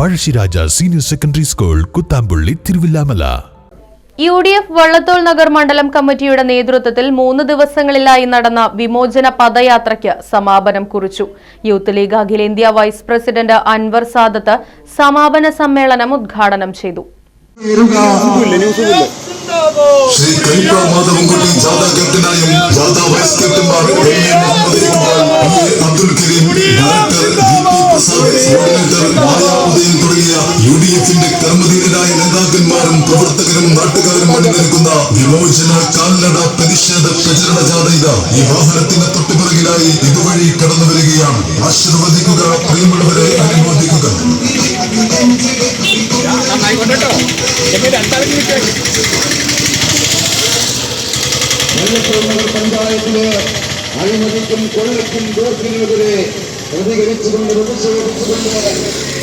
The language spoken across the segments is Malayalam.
Pazhassiraja senior secondary school Kuthampully Thiruvilwamala. U D F Vallathol Nagar മണ്ഡലം കമ്മിറ്റിയുടെ നേതൃത്വത്തിൽ മൂന്ന് ദിവസങ്ങളിലായി നടന്ന വിമോചന പദയാത്രയ്ക്ക് സമാപനം കുറിച്ചു. യൂത്ത് ലീഗ് അഖിലേന്ത്യാ വൈസ് പ്രസിഡന്റ് അൻവർ സാദത്ത് സമാപന സമ്മേളനം ഉദ്ഘാടനം ചെയ്തു. ശ്രീ കൈപ്പ മാധവൻകുട്ടി ജാഥ ക്യാപ്റ്റനായും ജാഥ വൈസ് ക്യാപ്റ്റന്മാർ ഡി കർമ്മധീരരായ നേതാക്കന്മാരും പ്രവർത്തകരും നാട്ടുകാരും അണിനിരക്കുന്ന വിമോചന കാൽനട പ്രതിഷേധ പ്രചരണ ജാഥയിത ഈ വാഹനത്തിന് തൊട്ടുപിറകിലായി ഇതുവഴി കടന്നു വരികയാണ്. ആശീർവദിക്കുക പ്രിയമുള്ളവരെ അനുമോദിക്കുക. പഞ്ചായത്തിലെ അഴിമതിക്കും കൊള്ളക്കും ദോഷത്തിനെതിരെ പ്രതികരിച്ചുകൊണ്ട് പ്രതിഷേധിച്ചുകൊണ്ട്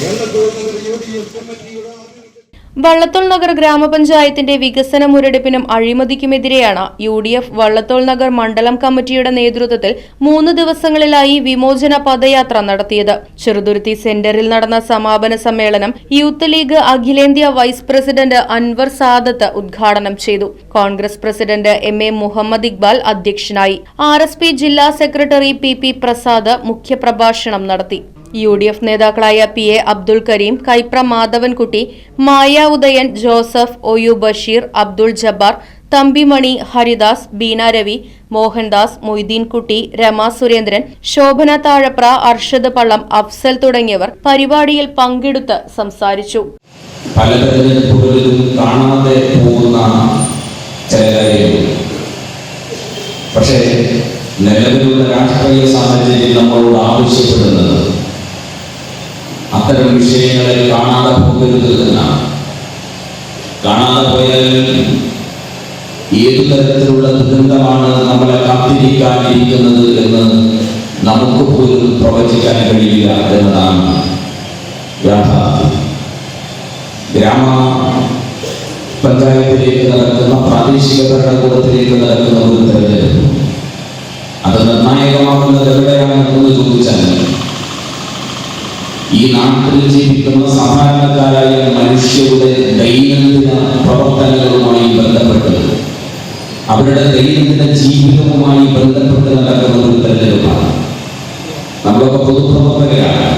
വെള്ളത്തോന്നൂർ യു ഡി എഫ് കമ്മിറ്റിയുടെ വള്ളത്തോൾ നഗർ ഗ്രാമപഞ്ചായത്തിന്റെ വികസന മുരടിപ്പിനും അഴിമതിക്കുമെതിരെയാണ് U D F Vallathol Nagar മണ്ഡലം കമ്മിറ്റിയുടെ നേതൃത്വത്തിൽ മൂന്ന് ദിവസങ്ങളിലായി വിമോചന പദയാത്ര നടത്തിയത്. ചെറുതുരുത്തി സെന്ററിൽ നടന്ന സമാപന സമ്മേളനം യൂത്ത് ലീഗ് അഖിലേന്ത്യാ വൈസ് പ്രസിഡന്റ് അൻവർ സാദത്ത് ഉദ്ഘാടനം ചെയ്തു. Congress president M A Muhammad Iqbal അധ്യക്ഷനായി. ആർ ജില്ലാ സെക്രട്ടറി പി പി പ്രസാദ് മുഖ്യപ്രഭാഷണം നടത്തി. യു ഡി എഫ് നേതാക്കളായ P A Abdul Karim Kaipra Madhavankutty Maya Udayan Joseph O U Basheer Abdul Jabbar Thampimani Haridas Beena Ravi Mohandas Moideenkutty Rama Surendran Shobhana Thazhapra Arshad Pallam Afsal തുടങ്ങിയവർ പരിപാടിയിൽ പങ്കെടുത്ത് സംസാരിച്ചു. കാണാതെ പോകുന്ന പക്ഷേ നിലവിലുള്ള രാഷ്ട്രീയ സാഹചര്യം നമ്മളോട് ആവശ്യപ്പെടുന്നത് അത്തരം വിഷയങ്ങളെ കാണാതെ പോകരുത് എന്നാണ്. കാണാതെ പോയാൽ ഏതു തരത്തിലുള്ള ദുരന്തമാണ് നമ്മളെ കാത്തിരിക്കാനിരിക്കുന്നത് എന്ന് നമുക്ക് പോലും പ്രവചിക്കാൻ കഴിയില്ല എന്നതാണ് ഗ്രാമ പഞ്ചായത്തിലേക്ക് നടക്കുന്ന പ്രാദേശിക ഭരണകൂടത്തിലേക്ക് നടക്കുന്ന ഒരു തെരഞ്ഞെടുപ്പ്. ഈ നാട്ടിൽ ജീവിക്കുന്ന സാധാരണക്കാരായ മനുഷ്യരുടെ ദൈനംദിന പ്രവർത്തനങ്ങളുമായി ബന്ധപ്പെട്ട് അവരുടെ ദൈനംദിന ജീവിതവുമായി ബന്ധപ്പെട്ട് നടക്കുന്ന ഒരു തെരഞ്ഞെടുപ്പാണ്. നമ്മളൊക്കെ പൊതുപ്രവർത്തകരാണ്.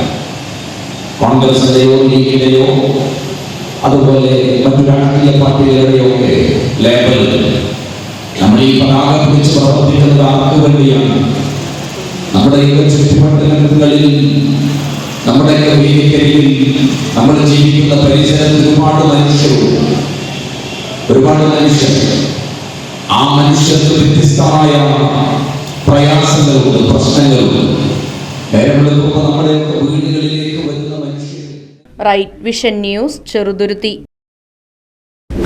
കോൺഗ്രസിന്റെയോ ലീഗിന്റെയോ അതുപോലെ മറ്റു രാഷ്ട്രീയ പാർട്ടികളുടെയോ ഒക്കെ ലേബൽ നമ്മൾ ഈ പതാക പിടിച്ച് പ്രവർത്തിക്കുന്നത് ആർക്ക് വേണ്ടിയാണ് നമ്മുടെയൊക്കെ ചുറ്റുപാടുകളിൽ നമ്മുടെയൊക്കെ വേദിക്കരിയിൽ നമ്മൾ ജീവിക്കുന്ന പരിസരത്ത് ഒരുപാട് മനുഷ്യരുണ്ട്. ഒരുപാട് മനുഷ്യർ ആ മനുഷ്യർക്ക് വ്യത്യസ്തമായ പ്രയാസങ്ങളുണ്ട് പ്രശ്നങ്ങളുണ്ട്. നേരം നമ്മുടെ വീടുകളിലേക്ക് വരുന്ന മനുഷ്യർ. Right vision news Cheruthuruthy